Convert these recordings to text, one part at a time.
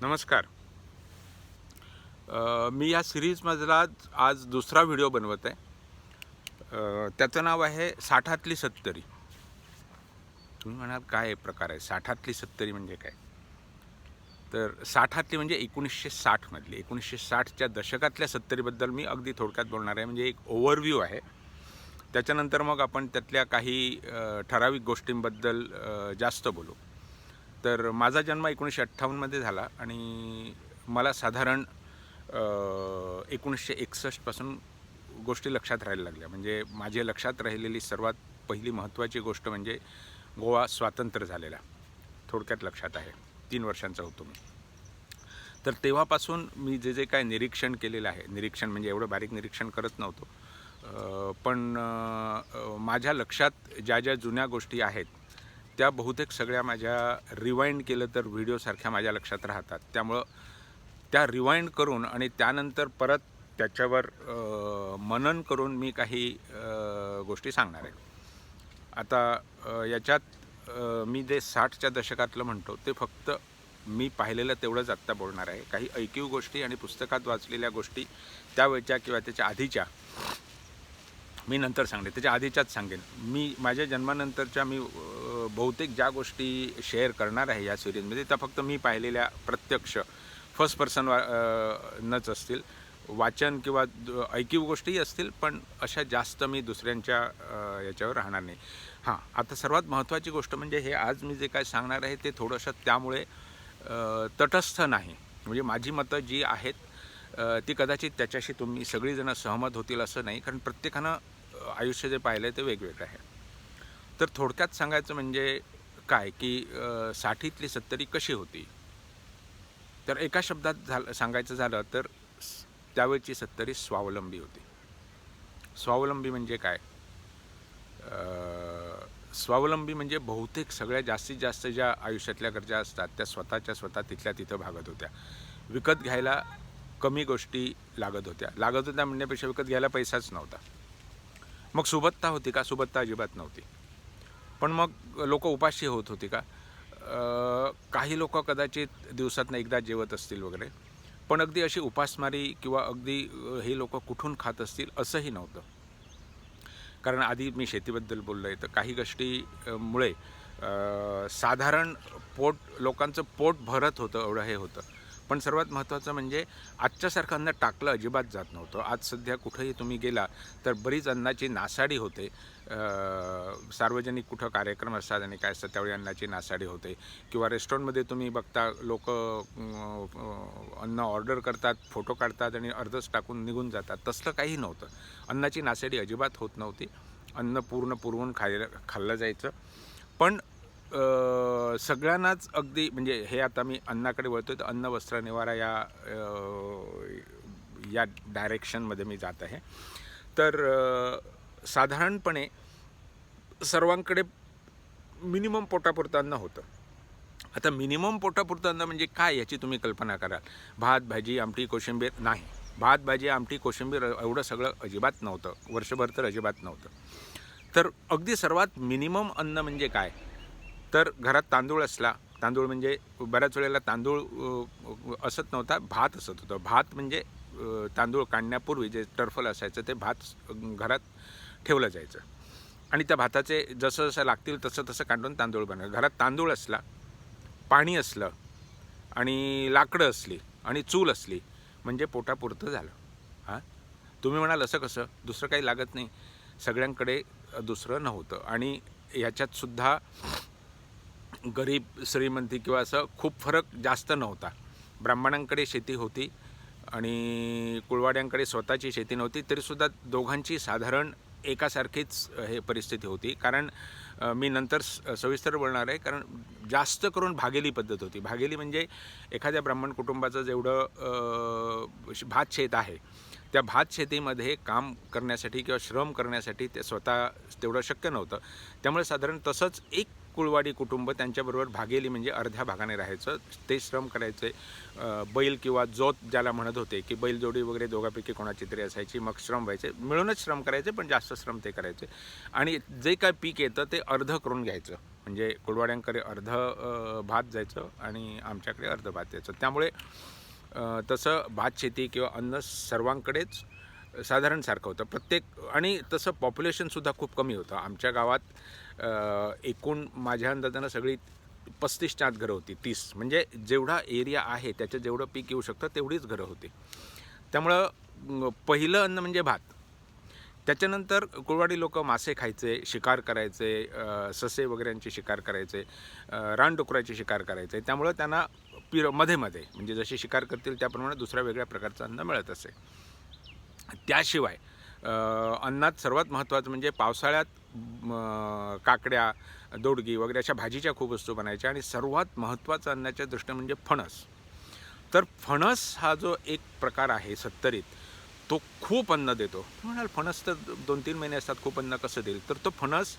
नमस्कार. मी या सिरीजमधला आज दुसरा व्हिडिओ बनवत आहे. त्याचं नाव आहे साठातली सत्तरी. तुम्ही म्हणाल काय प्रकार आहे? साठातली सत्तरी म्हणजे काय? तर साठातली म्हणजे एकोणीसशे साठमधली. एकोणीसशे साठच्या दशकातल्या सत्तरीबद्दल मी अगदी थोडक्यात बोलणार आहे. म्हणजे एक ओव्हरव्ह्यू आहे. त्याच्यानंतर मग आपण त्यातल्या काही ठराविक गोष्टींबद्दल जास्त बोलू. तर माझा जन्म एकोणीसशे अठ्ठावन्नमध्ये झाला आणि मला साधारण एकोणीसशे एकसष्टपासून गोष्टी लक्षात राहायला लागल्या. म्हणजे माझ्या लक्षात राहिलेली सर्वात पहिली महत्त्वाची गोष्ट म्हणजे गोवा स्वातंत्र्य झालेला. थोडक्यात लक्षात आहे. तीन वर्षांचा होतो मी. तर तेव्हापासून मी जे जे काय निरीक्षण केलेलं आहे निरीक्षण म्हणजे एवढं बारीक निरीक्षण करत नव्हतो. पण माझ्या लक्षात ज्या ज्या जुन्या गोष्टी आहेत त्या बहुतेक सगळ्या माझ्या रिवाइंड केलं तर व्हिडिओसारख्या माझ्या लक्षात राहतात. त्यामुळं त्या रिवाइंड करून आणि त्यानंतर परत त्याच्यावर मनन करून मी काही गोष्टी सांगणार आहे. आता याच्यात मी जे साठच्या दशकातलं म्हणतो ते फक्त मी पाहिलेलं तेवढंच आत्ता बोलणार आहे. काही ऐकीव गोष्टी आणि पुस्तकात वाचलेल्या गोष्टी त्यावेळच्या किंवा त्याच्या आधीच्या मी नंतर सांगेन त्याच्या आधीच्याच सांगेन. मी माझ्या जन्मानंतरच्या मी बहुतेक ज्या गोष्टी शेअर करणार आहे या सिरीजमध्ये त्या फक्त मी पाहिलेल्या प्रत्यक्ष फर्स्ट पर्सन वा नच असतील. वाचन किंवा ऐकीव गोष्टीही असतील पण अशा जास्त मी दुसऱ्यांच्या याच्यावर राहणार नाही. हां आता सर्वात महत्त्वाची गोष्ट म्हणजे हे आज मी जे काय सांगणार आहे ते थोडंसं त्यामुळे तटस्थ नाही. म्हणजे माझी मतं जी आहेत ती कदाचित त्याच्याशी तुम्ही सगळीजणं सहमत होतील असं नाही कारण प्रत्येकानं आयुष्य जे पाहिलं आहे ते वेगवेगळं आहे. तर थोडक्यात सांगायचं म्हणजे काय? की साठीतली सत्तरी कशी होती? तर एका शब्दात झालं सांगायचं झालं तर त्यावेळची सत्तरी स्वावलंबी होती. स्वावलंबी म्हणजे काय? स्वावलंबी म्हणजे बहुतेक सगळ्या जास्तीत जास्त ज्या आयुष्यातल्या गरजा असतात त्या स्वतःच्या स्वतः तिथल्या तिथं भागत होत्या. विकत घ्यायला कमी गोष्टी लागत होत्या. लागत होत्या म्हणण्यापेक्षा विकत घ्यायला पैसाच नव्हता. मग सुबत्ता होती का? सुबत्ता अजिबात नव्हती. पण मग लोक उपाशी होत होती का? काही लोक कदाचित दिवसातनं एकदा जेवत असतील वगैरे. पण अगदी अशी उपासमारी किंवा अगदी हे लोक कुठून खात असतील असंही नव्हतं. कारण आधी मी शेतीबद्दल बोललो आहे तर काही गोष्टीमुळे साधारण पोट लोकांचं पोट भरत होतं एवढं हे होतं. पण सर्वात महत्त्वाचं म्हणजे आजच्यासारखं अन्न टाकलं अजिबात जात नव्हतं. आज सध्या कुठंही तुम्ही गेला तर बरीच अन्नाची नासाडी होते. सार्वजनिक कुठं कार्यक्रम असतात आणि काय असतात त्यावेळी अन्नाची नासाडी होते. किंवा रेस्टॉरंटमध्ये तुम्ही बघता लोक अन्न ऑर्डर करतात फोटो काढतात आणि अर्धच टाकून निघून जातात. तसलं काही नव्हतं. अन्नाची नासाडी अजिबात होत नव्हती. अन्न पूर्ण पुरवून खायला खाल्लं जायचं. पण सगळ्यांनाच अगदी म्हणजे हे आता मी अन्नाकडे वळतो तर अन्न वस्त्र निवारा या या डायरेक्शनमध्ये मी जात आहे. तर साधारणपणे सर्वांकडे मिनिमम पोटापुरतं अन्न होतं. आता मिनिमम पोटापुरतं अन्न म्हणजे काय याची तुम्ही कल्पना कराल? भात भाजी आमटी कोशिंबीर नाही. भात भाजी आमटी कोशिंबीर एवढं सगळं अजिबात नव्हतं. वर्षभर तर अजिबात नव्हतं. तर अगदी सर्वात मिनिमम अन्न म्हणजे काय? तर घरात तांदूळ असला तांदूळ म्हणजे बऱ्याच वेळेला तांदूळ असत नव्हता भात असत होतं. भात म्हणजे तांदूळ काढण्यापूर्वी जे टर्फल असायचं ते भात घरात ठेवलं जायचं. आणि त्या भाताचे जसं जसं लागतील तसं तसं काढून तांदूळ बनवायचं. घरात तांदूळ असला पाणी असलं आणि लाकडं असली आणि चूल असली म्हणजे पोटापुरतं झालं. हां? तुम्ही म्हणाल असं कसं? दुसरं काही लागत नाही. सगळ्यांकडे दुसरं नव्हतं. आणि याच्यातसुद्धा गरीब श्रीमंती किंवा असं खूप फरक जास्त नव्हता. ब्राह्मणांकडे शेती होती आणि कुळवाड्यांकडे स्वतःची शेती नव्हती तरीसुद्धा दोघांची साधारण एकासारखीच हे परिस्थिती होती. कारण मी नंतर स- सविस्तर बोलणार आहे कारण जास्त करून भागेली पद्धत होती. भागेली म्हणजे एखाद्या ब्राह्मण कुटुंबाचं जेवढं श- भात शेत आहे त्या भात शेतीमध्ये काम करण्यासाठी किंवा श्रम करण्यासाठी ते स्वतः तेवढं शक्य नव्हतं. त्यामुळे साधारण तसंच एक कुळवाडी कुटुंब त्यांच्याबरोबर भागेली म्हणजे अर्ध्या भागाने राहायचं. ते श्रम करायचे. बैल किंवा जोत ज्याला म्हणत होते की बैलजोडी वगैरे दोघापैकी कोणाची तरी असायची मग श्रम व्हायचे. मिळूनच श्रम करायचे पण जास्त श्रम ते करायचे. आणि जे काय पीक येतं ते अर्ध करून घ्यायचं. म्हणजे कुळवाड्यांकडे अर्ध भात जायचं आणि आमच्याकडे अर्ध भात यायचं. त्यामुळे तसं भात शेती किंवा अन्न सर्वांकडेच साधारण सारखं होतं. प्रत्येक आणि तसं पॉप्युलेशनसुद्धा खूप कमी होतं. आमच्या गावात एकूण माझ्या अंदाजानं सगळी पस्तीसच्या आत घरं होती. तीस. म्हणजे जेवढा एरिया आहे त्याचं जेवढं पीक येऊ शकतं तेवढीच घरं होती. त्यामुळं पहिलं अन्न म्हणजे भात. त्याच्यानंतर कुळवाडी लोक मासे खायचे शिकार करायचे ससे वगैरेंची शिकार करायचे रानडुकराची शिकार करायचे. त्यामुळं त्यांना पिरमध्ये मध्ये म्हणजे जशी शिकार करतील त्याप्रमाणे दुसऱ्या वेगळ्या प्रकारचं अन्न मिळत असे. त्याशिवाय अन्नात सर्वात महत्त्वाचं म्हणजे पावसाळ्यात काकड्या दोडगी वगैरे अशा भाजीच्या खूप वस्तू बनायच्या आणि सर्वात महत्त्वाचं अन्नाच्या दृष्टीने म्हणजे फणस. तर फणस हा जो एक प्रकार आहे सत्तरीत तो खूप अन्न देतो. म्हणाल फणस तर दोन तीन महिने असतात खूप अन्न कसं देईल? तर तो फणस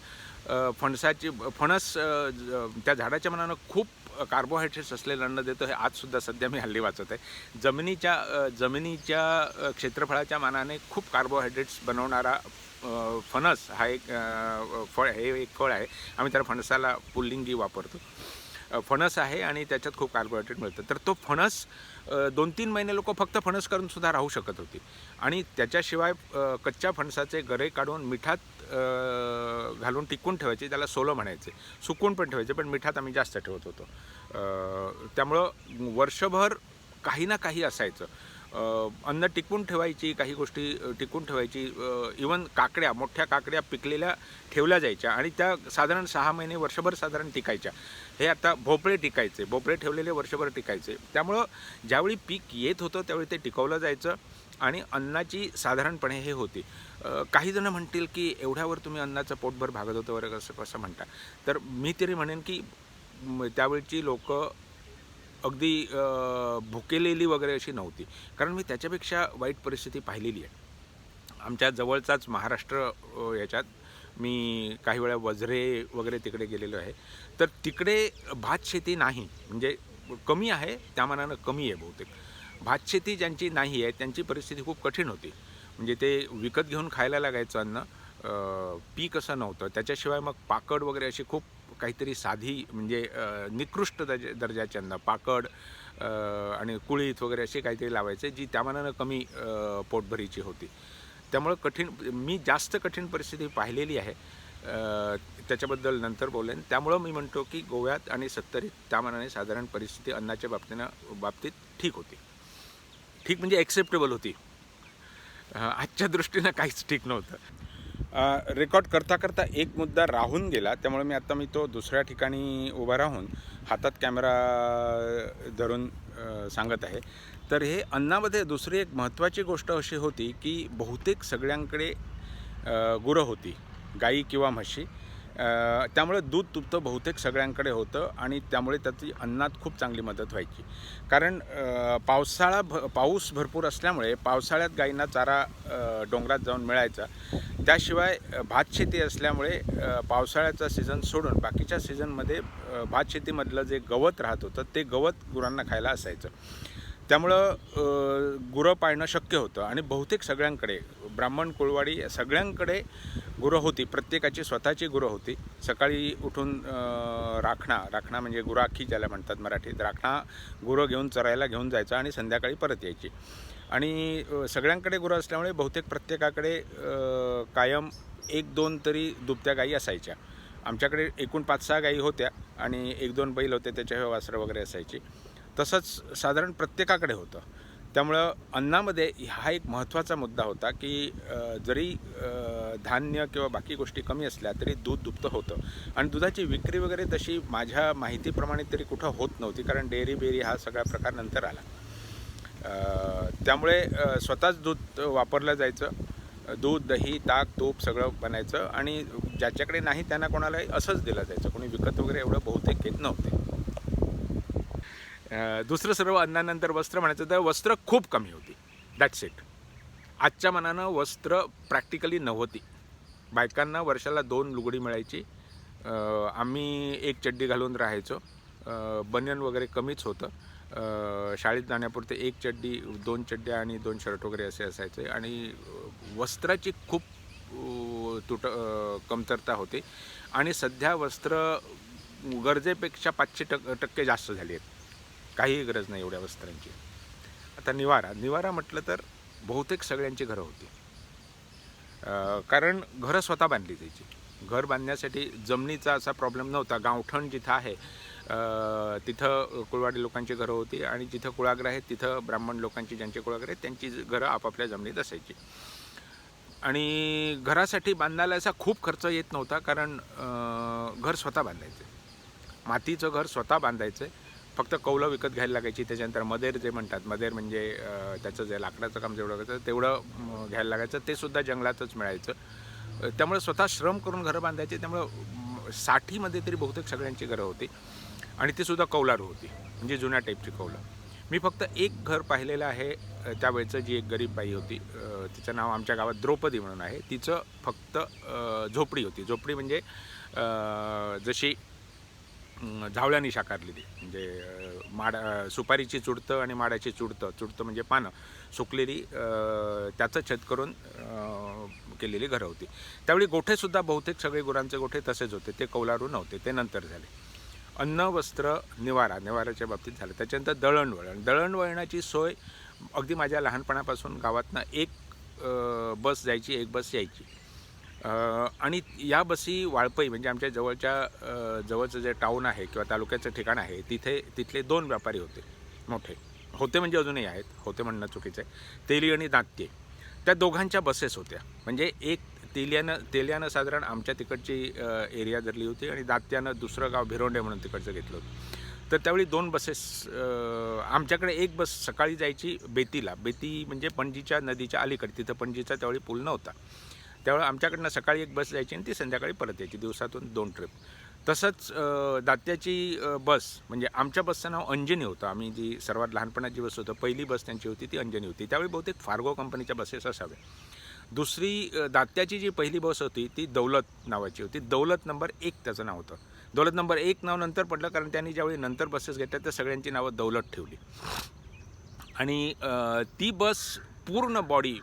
फणसाची फणस ज- त्या झाडाच्या मनानं खूप कार्बोहायड्रेट्स असलेलं अन्न देतो हे आजसुद्धा सध्या मी हल्ली वाचत आहे. जमिनीच्या जमिनीच्या क्षेत्रफळाच्या मानाने खूप कार्बोहायड्रेट्स बनवणारा फणस हा एक फळ हे एक फळ आहे. आम्ही त्याला फणसाला पुल्लिंगी वापरतो. फणस आहे आणि त्याच्यात खूप कार्बोहायड्रेट मिळतं. तर तो फणस दोन तीन महिने लोक फक्त फणस करून सुद्धा राहू शकत होती. आणि त्याच्याशिवाय कच्च्या फणसाचे गरे काढून मिठात घालून टिकून ठेवायचे त्याला सोलं म्हणायचे. सुकून पण ठेवायचे पण मिठात आम्ही जास्त ठेवत होतो. त्यामुळं वर्षभर काही ना काही असायचं. अन्न टिकून ठेवायची काही गोष्टी टिकून ठेवायची इवन काकड्या मोठ्या काकड्या पिकलेल्या ठेवल्या जायच्या आणि त्या साधारण सहा महिने वर्षभर साधारण टिकायच्या. हे आता भोपळे टिकायचे भोपळे ठेवलेले वर्षभर टिकायचे. त्यामुळं ज्यावेळी पीक येत होतं त्यावेळी ते टिकवलं जायचं. आणि अन्नाची साधारणपणे हे होती. काहीजणं काही जण म्हणतील की एवढ्यावर तुम्ही अन्नाचं पोटभर भागत होतं वगैरे कसं कसं म्हणता तर मी तरी म्हणेन की त्यावेळची लोक अगदी भुकेलेली वगैरे अशी नव्हती. कारण मी त्याच्यापेक्षा वाईट परिस्थिती पाहिलेली आहे. आमच्या जवळचाच महाराष्ट्र याच्यात मी काही वेळा वज्रे वगैरे तिकडे गेलेलो आहे. तर तिकडे भात शेती नाही. म्हणजे कमी आहे त्या मानानं कमी आहे बहुतेक. भात शेती ज्यांची नाही आहे त्यांची परिस्थिती खूप कठीण होती. म्हणजे ते विकत घेऊन खायला लागायचं अन्न पीक असं नव्हतं. त्याच्याशिवाय मग पाकड वगैरे अशी खूप काहीतरी साधी म्हणजे निकृष्ट दर्जा दर्जाचे अन्न पाकड आणि कुळीत वगैरे अशी काहीतरी लावायचे जी त्या मानानं कमी पोटभरीची होती. त्यामुळं कठीण मी जास्त कठीण परिस्थिती पाहिलेली आहे. त्याच्याबद्दल नंतर बोलेन. त्यामुळं मी म्हणतो की गोव्यात आणि सत्तरीत त्यामानाने साधारण परिस्थिती अन्नाच्या बाबतीनं बाबतीत ठीक होती. ठीक म्हणजे ॲक्सेप्टेबल होती. आजच्या दृष्टीनं काहीच ठीक नव्हतं. रेकॉर्ड करता करता एक मुद्दा राहून गेला त्यामुळे मी आता मी तो दुसऱ्या ठिकाणी उभा राहून हातात कॅमेरा धरून सांगत आहे. तर हे अन्नामध्ये दुसरी एक महत्त्वाची गोष्ट अशी होती की बहुतेक सगळ्यांकडे गुरं होती गाई किंवा म्हशी. त्यामुळे दूध तुपतं बहुतेक सगळ्यांकडे होतं आणि त्यामुळे त्याची अन्नात खूप चांगली मदत व्हायची. कारण पावसाळा भ पाऊस भरपूर असल्यामुळे पावसाळ्यात गायींना चारा डोंगरात जाऊन मिळायचा. त्याशिवाय भात शेती असल्यामुळे पावसाळ्याचा सीझन सोडून बाकीच्या सीझनमध्ये भात शेतीमधलं जे गवत राहत होतं ते गवत गुरांना खायला असायचं. त्यामुळं गुरं पाळणं शक्य होतं आणि बहुतेक सगळ्यांकडे ब्राह्मण कुळवाडी या सगळ्यांकडे गुरं होती. प्रत्येकाची स्वतःची गुरं होती. सकाळी उठून राखणा राखणा म्हणजे गुराखी ज्याला म्हणतात मराठीत. राखणा गुरं घेऊन चरायला घेऊन जायचं आणि संध्याकाळी परत यायची. आणि सगळ्यांकडे गुरं असल्यामुळे बहुतेक प्रत्येकाकडे कायम एक दोन तरी दुभत्या गायी असायच्या. आमच्याकडे एकूण पाच सहा गायी होत्या आणि एक दोन बैल होते त्याच्या वासरं वगैरे असायची. तसंच साधारण प्रत्येकाकडे होतं. त्यामुळं अन्नामध्ये हा एक महत्त्वाचा मुद्दा होता की जरी धान्य किंवा बाकी गोष्टी कमी असल्या तरी दूध दुभतं होतं. आणि दुधाची विक्री वगैरे तशी माझ्या माहितीप्रमाणे तरी कुठं होत नव्हती कारण डेअरी बेरी हा सगळा प्रकार नंतर आला. त्यामुळे स्वतःच दूध वापरलं जायचं. दूध दही ताक तूप सगळं बनायचं आणि ज्याच्याकडे नाही त्यांना कोणालाही असंच दिलं जायचं. कोणी विकत वगैरे एवढं बहुतेक घेत नव्हते. दुसरं सर्व अन्नानंतर वस्त्र म्हणायचं तर वस्त्र खूप कमी होती. दॅट्स इट आजच्या मनानं वस्त्र प्रॅक्टिकली नव्हती. बायकांना वर्षाला दोन लुगडी मिळायची. आम्ही एक चड्डी घालून राहायचो. बनियन वगैरे कमीच होतं. शाळेत जाण्यापुरते एक चड्डी दोन चड्ड्या आणि दोन शर्ट वगैरे असे असायचे. आणि वस्त्राची खूप तुट कमतरता होती. आणि सध्या वस्त्र गरजेपेक्षा पाचशे टक टक्के जास्त झाली आहेत. काहीही गरज नाही एवढ्या वस्त्रांची. आता निवारा निवारा म्हटलं तर बहुतेक सगळ्यांची घरं होती. कारण घरं स्वतः बांधली जायची. घर बांधण्यासाठी जमिनीचा असा प्रॉब्लेम नव्हता. गावठण जिथं आहे तिथं कुळवाडी लोकांची घरं होती आणि जिथं कुळागर आहेत तिथं ब्राह्मण लोकांची ज्यांचे कुळागर आहेत त्यांची घरं आपापल्या जमिनीत असायची. आणि घरासाठी बांधायला असा खूप खर्च येत नव्हता कारण घर स्वतः बांधायचं. मातीचं घर स्वतः बांधायचं. फक्त कौलं विकत घ्यायला लागायची त्याच्यानंतर मदेर जे म्हणतात मदेर म्हणजे त्याचं जे लाकडाचं काम जेवढं करायचं तेवढं घ्यायला लागायचं. ते सुद्धा जंगलातच मिळायचं. त्यामुळे स्वतः श्रम करून घरं बांधायचे त्यामुळं साठीमध्ये तरी बहुतेक सगळ्यांची घरं होती. आणि ती सुद्धा कौलारू होती म्हणजे जुन्या टाईपची कौलं. मी फक्त एक घर पाहिलेलं आहे अ, त्यावेळचं जी एक गरीब बाई होती तिचं नाव आमच्या गावात द्रौपदी म्हणून आहे. तिचं फक्त झोपडी होती. झोपडी म्हणजे जशी झावळ्यानी साकारलेली म्हणजे माड सुपारीची चुडतं आणि माडाची चुडतं. चुडतं म्हणजे पानं. सुकलेली त्याचं छत करून केलेली घरं होती. त्यावेळी गोठेसुद्धा बहुतेक सगळे गुरांचे गोठे तसेच होते. ते कौलारू नव्हते. ते नंतर झाले. अन्न वस्त्र निवारा निवाराच्या बाबतीत झालं. त्याच्यानंतर दळणवळण. दळणवळणाची सोय अगदी माझ्या लहानपणापासून गावातनं एक बस जायची एक बस यायची. आणि या बसी वाळपई म्हणजे आमच्या जवळच्या जवळचं जे टाऊन आहे किंवा तालुक्याचं ठिकाण आहे तिथे तिथले दोन व्यापारी होते मोठे. होते म्हणजे अजूनही आहेत होते म्हणणं चुकीचं आहे. तेली आणि दात्ये त्या दोघांच्या बसेस होत्या. म्हणजे एक तेलियानं तेलियानं साधारण आमच्या तिकडची एरिया धरली होती आणि दात्यानं दुसरं गाव भिरोंडे म्हणून तिकडचं घेतलं होतं. तर त्यावेळी दोन बसेस आमच्याकडे एक बस सकाळी जायची बेतीला. बेती म्हणजे पणजीच्या नदीच्या अलीकडे. तिथं पणजीचा त्यावेळी पूल नव्हता. त्यावेळी आमच्याकडनं सकाळी एक बस जायची आणि ती संध्याकाळी परत यायची दिवसातून दोन ट्रिप. तसंच दात्याची बस म्हणजे आमच्या बसचं नाव अंजनी होतं. आम्ही जी सर्वात लहानपणाची बस होतं पहिली बस त्यांची होती ती अंजनी होती. त्यावेळी बहुतेक फार्गो कंपनीच्या बसेस असाव्या दुसरी दात्याची जी पहिली बस होती ती दौलत नावाची होती. दौलत नंबर एक त्याचं नाव होतं. दौलत नंबर एक नाव नंतर पडलं कारण त्यांनी ज्यावेळी नंतर बसेस घेतल्या त्या सगळ्यांची नावं दौलत ठेवली. आणि ती बस पूर्ण बॉडी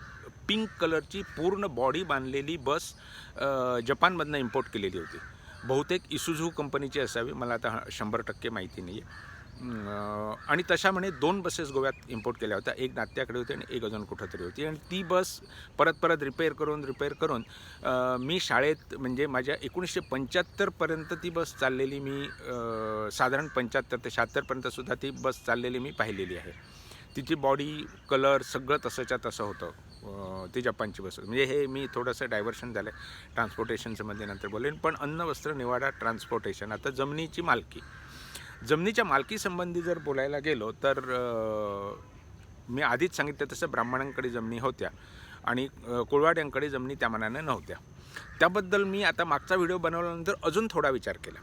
पिंक कलरची पूर्ण बॉडी बांधलेली बस जपानमधनं इम्पोर्ट केलेली होती. बहुतेक इसुझू कंपनीची असावी मला आता शंभर टक्के माहिती नाही आहे आणि तशा म्हणे दोन बसेस गोव्यात इम्पोर्ट केल्या होत्या. एक नात्याकडे होती आणि एक अजून कुठंतरी होती. आणि ती बस परत परत रिपेअर करून रिपेअर करून मी शाळेत म्हणजे माझ्या एकोणीसशे पंच्याहत्तरपर्यंत ती बस चाललेली मी साधारण पंच्याहत्तर ते शहात्तरपर्यंतसुद्धा ती बस चाललेली मी पाहिलेली आहे. तिची बॉडी कलर सगळं तसंच्या तसं होतं. ते जपानची बस होती. म्हणजे हे मी थोडंसं डायव्हर्शन झालं आहे ट्रान्सपोर्टेशनमध्ये नंतर बोलेन. पण अन्न वस्त्र निवाडा ट्रान्सपोर्टेशन आता जमिनीची मालकी. जमिनीच्या मालकीसंबंधी जर बोलायला गेलो तर मी आधीच सांगितलं तसं ब्राह्मणांकडे जमिनी होत्या आणि कोळवाड्यांकडे जमिनी त्या मानाने नव्हत्या. त्याबद्दल मी आता मागचा व्हिडिओ बनवल्यानंतर अजून थोडा विचार केला.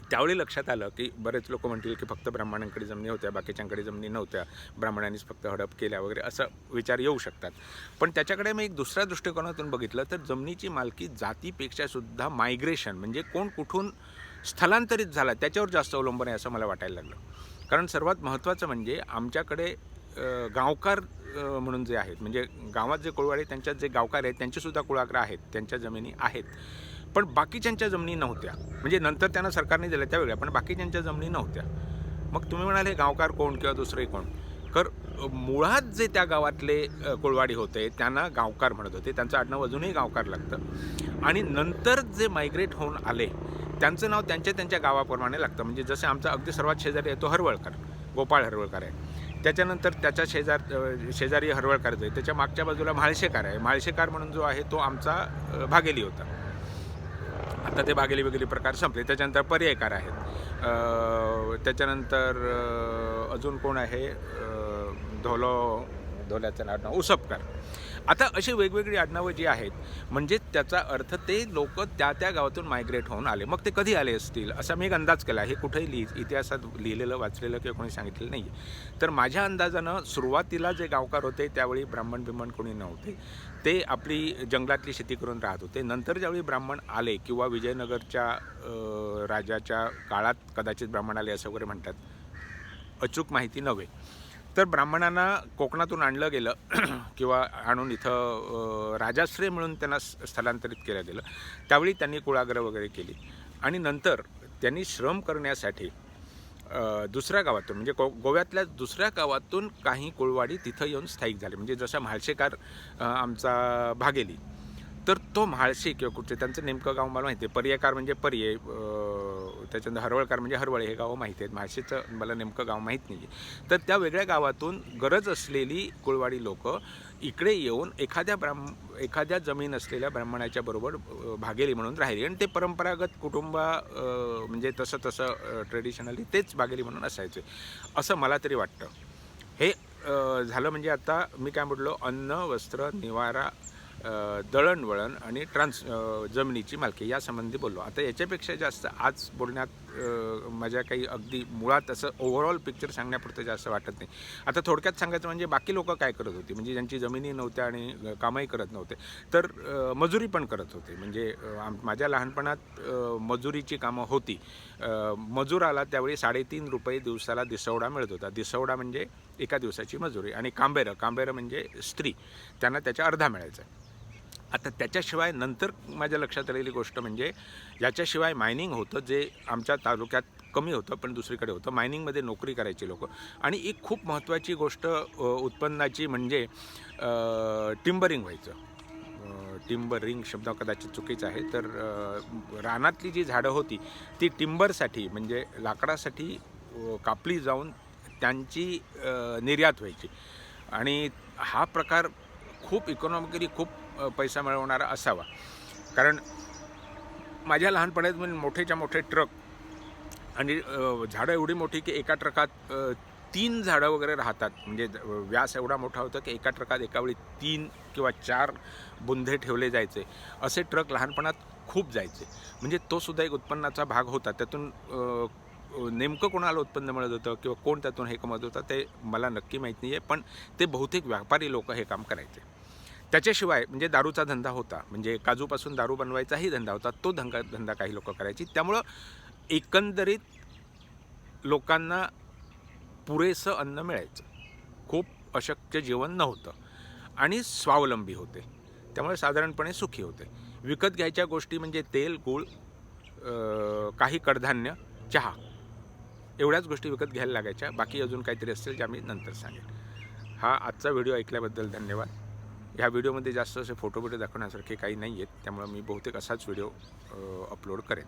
त्यावेळी लक्षात आलं की बरेच लोक म्हणतील की फक्त ब्राह्मणांकडे जमिनी होत्या बाकीच्यांकडे जमिनी नव्हत्या. ब्राह्मणांनीच फक्त हडप केल्या वगैरे असं विचार येऊ शकतात. पण त्याच्याकडे मी एक दुसऱ्या दृष्टिकोनातून बघितलं तर जमिनीची मालकी जातीपेक्षा सुद्धा मायग्रेशन म्हणजे कोण कुठून स्थलांतरित झाला त्याच्यावर जास्त अवलंबून आहे असं मला वाटायला लागलं. कारण सर्वात महत्त्वाचं म्हणजे आमच्याकडे गावकार म्हणून जे आहेत म्हणजे गावात जे कुळवाडे त्यांच्यात जे गावकार आहेत त्यांचेसुद्धा कुळाग्र आहेत त्यांच्या जमिनी आहेत. पण बाकीच्यांच्या जमिनी नव्हत्या. म्हणजे नंतर त्यांना सरकारने दिल्या त्या वेगळ्या पण बाकीच्यांच्या जमिनी नव्हत्या. मग तुम्ही म्हणाले गावकार कोण किंवा दुसरे कोण? तर मुळात जे त्या गावातले कुळवाडी कोळवाडी होते त्यांना गावकार म्हणत होते. त्यांचं आडनाव अजूनही गावकार लागतं. आणि नंतर जे मायग्रेट होऊन आले त्यांचं नाव त्यांच्या त्यांच्या गावाप्रमाणे लागतं. म्हणजे जसं आमचा अगदी सर्वात शेजारी आहे तो हरवळकर गोपाळ हरवळकर आहे. त्याच्यानंतर त्याच्या शेजार शेजारी हरवळकर आहे त्याच्या मागच्या बाजूला म्हाळशेकार आहे. म्हाळशेकार म्हणून जो आहे तो आमचा भागेली होता. आता ते बागेली वेगळी प्रकार संपले. त्याच्यानंतर पर्यायकार आहेत. त्याच्यानंतर अजून कोण आहे? धोलो धोल्याचं नाव उसपकर. आता अशी वेगवेगळी आडनावं जी आहेत म्हणजे त्याचा अर्थ ते लोक त्या त्या गावातून मायग्रेट होऊन आले. मग ते कधी आले असतील? असा मी एक अंदाज केला. हे कुठेही लिहि इतिहासात लिहिलेलं वाचलेलं किंवा कोणी सांगितलेलं नाही तर माझ्या अंदाजानं सुरुवातीला जे गावकार होते त्यावेळी ब्राह्मण बिम्मण कोणी नव्हते. ते आपली जंगलातली शेती करून राहत होते. नंतर ज्यावेळी ब्राह्मण आले किंवा विजयनगरच्या राजाच्या काळात कदाचित ब्राह्मण आले असं वगैरे म्हणतात अचूक माहिती नव्हे. तर ब्राह्मणांना कोकणातून आणलं गेलं किंवा आणून इथं राजाश्रय म्हणून त्यांना स्थलांतरित केलं गेलं. त्यावेळी त्यांनी कुळागर वगैरे केली. आणि नंतर त्यांनी श्रम करण्यासाठी दुसऱ्या गावातून म्हणजे गो गोव्यातल्या दुसऱ्या गावातून काही कोळवाडी तिथं येऊन स्थायिक झाले. म्हणजे जसा म्हाळशेकार आमचा भागेली तर तो म्हाळशी किंवा कुठचे त्यांचं नेमकं गाव मला माहिती आहे. पर्यकार म्हणजे पर्ये त्याच्यानंतर हरवळकार म्हणजे हरवळे हे गावं माहिती आहेत. म्हाळशेचं मला नेमकं गाव माहीत नाही आहे तर त्या वेगळ्या गावातून गरज असलेली कुळवाडी लोक इकडे येऊन एखाद्या ब्राह्म एखाद्या जमीन असलेल्या ब्राह्मणाच्या बरोबर भागेली म्हणून राहिली. आणि ते परंपरागत कुटुंबा म्हणजे तसं तसं ट्रेडिशनली तेच भागेली म्हणून असायचे. असं मला तरी वाटतं. हे झालं म्हणजे आता मी काय म्हटलो? अन्न वस्त्र निवारा दळणवळण आणि ट्रान्स जमिनीची मालकी यासंबंधी बोललो. आता याच्यापेक्षा जास्त आज बोलण्यात माझ्या काही अगदी मुळात असं ओव्हरऑल पिक्चर सांगण्यापुरतं जास्त वाटत नाही. आता थोडक्यात सांगायचं म्हणजे बाकी लोक काय करत होती? म्हणजे ज्यांची जमिनी नव्हत्या आणि कामही करत नव्हते. तर मजुरी पण करत होते. म्हणजे आम- माझ्या लहानपणात मजुरीची कामं होती. मजुराला त्यावेळी साडेतीन रुपये दिवसाला दिसवडा मिळत होता. दिसवडा म्हणजे एका दिवसाची मजुरी आणि कांबेरं. कांबेरं म्हणजे स्त्री. त्यांना त्याच्या अर्धा मिळायचा. आता त्याच्याशिवाय नंतर माझ्या लक्षात आलेली गोष्ट म्हणजे याच्याशिवाय मायनिंग होतं जे आमच्या तालुक्यात कमी होतं पण दुसरीकडे होतं मायनिंगमध्ये नोकरी करायची लोक. आणि एक खूप महत्त्वाची गोष्ट उत्पन्नाची म्हणजे टिंबरिंग व्हायचं. टिंबरिंग शब्द कदाचित चुकीचा आहे तर रानातली जी झाडं होती ती टिंबरसाठी म्हणजे लाकडासाठी कापली जाऊन त्यांची निर्यात व्हायची. आणि हा प्रकार खूप इकॉनॉमिकली खूप पैसा मिळवणारा असावा. कारण माझ्या लहानपणात मी मोठेच्या मोठे ट्रक आणि झाडं एवढी मोठी की एका ट्रकात तीन झाडं वगैरे राहतात. म्हणजे व्यास एवढा मोठा होता की एका ट्रकात एकावेळी तीन किंवा चार बुंधे ठेवले जायचे. असे ट्रक लहानपणात खूप जायचे. म्हणजे तो सुद्धा एक उत्पन्नाचा भाग होता. त्यातून नेमकं कोणाला उत्पन्न मिळत होतं किंवा कोण त्यातून हे कमत होतं ते मला नक्की माहीत नाही आहे पण ते बहुतेक व्यापारी लोक हे काम करायचे. त्याच्याशिवाय म्हणजे दारूचा धंदा होता. म्हणजे काजूपासून दारू बनवायचाही धंदा होता. तो धंदा धंदा काही लोक करायची. त्यामुळं एकंदरीत लोकांना पुरेसं अन्न मिळायचं. खूप अशक्य जेवण नव्हतं. आणि स्वावलंबी होते. त्यामुळे साधारणपणे सुखी होते. विकत घ्यायच्या गोष्टी म्हणजे तेल गूळ काही कडधान्य चहा. एवढ्याच गोष्टी विकत घ्यायला लागायच्या. बाकी अजून काहीतरी असेल जे आम्ही नंतर सांगेन. हा आजचा व्हिडिओ ऐकल्याबद्दल धन्यवाद. ह्या व्हिडिओमध्ये जास्त असे फोटो बिटो दाखवण्यासारखे काही नाही आहेत त्यामुळे मी बहुतेक असाच व्हिडिओ अपलोड करेन.